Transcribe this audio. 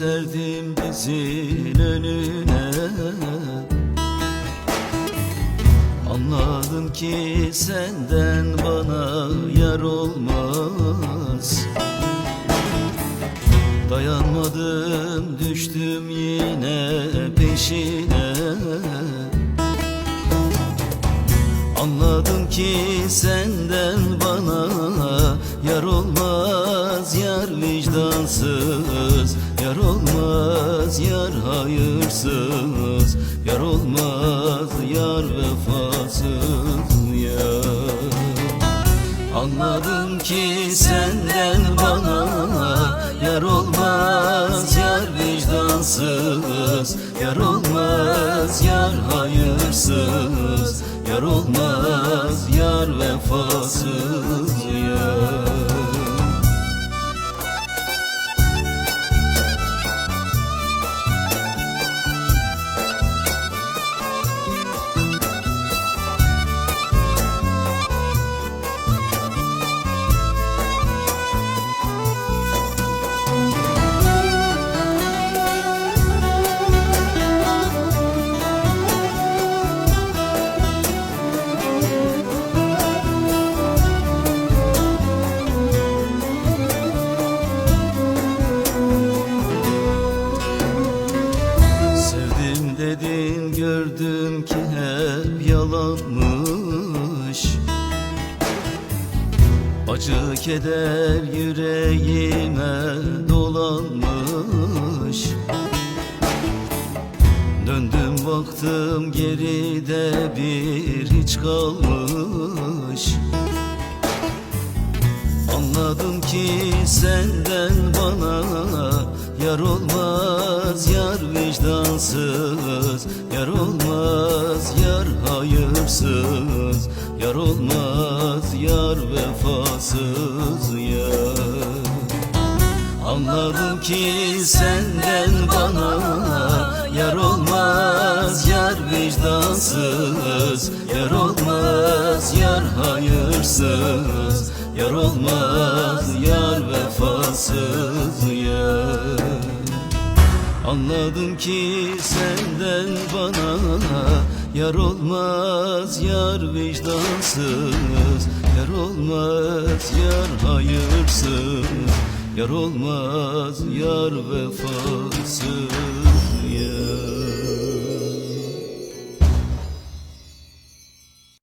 serdim dizin önüne. Anladım ki senden bana yar olmaz. Dayanmadım düştüm yine peşine. Anladım ki senden bana yar olmaz Yar vicdansız. Yar olmaz yar hayırsız. Yar olmaz yar vefasız. Yar Anladım ki senden bana yar olmaz Yar vicdansız. Yar olmaz yar hayırsız. Yar olmaz yar vefasız. Yar dedin gördüm ki hep yalanmış. Acı keder yüreğime dolanmış. Döndüm baktım geride bir hiç kalmış. Anladım ki senden bana yar olmaz Yar vicdansız Yar olmaz yar hayırsız Yar olmaz yar vefasız yar. Anladım ki senden bana yar olmaz Yar vicdansız Yar olmaz yar hayırsız Yar olmaz yar vefasız Anladım ki senden bana Yar olmaz yar vicdansız. Yar olmaz yar hayırsız. Yar olmaz yar vefasız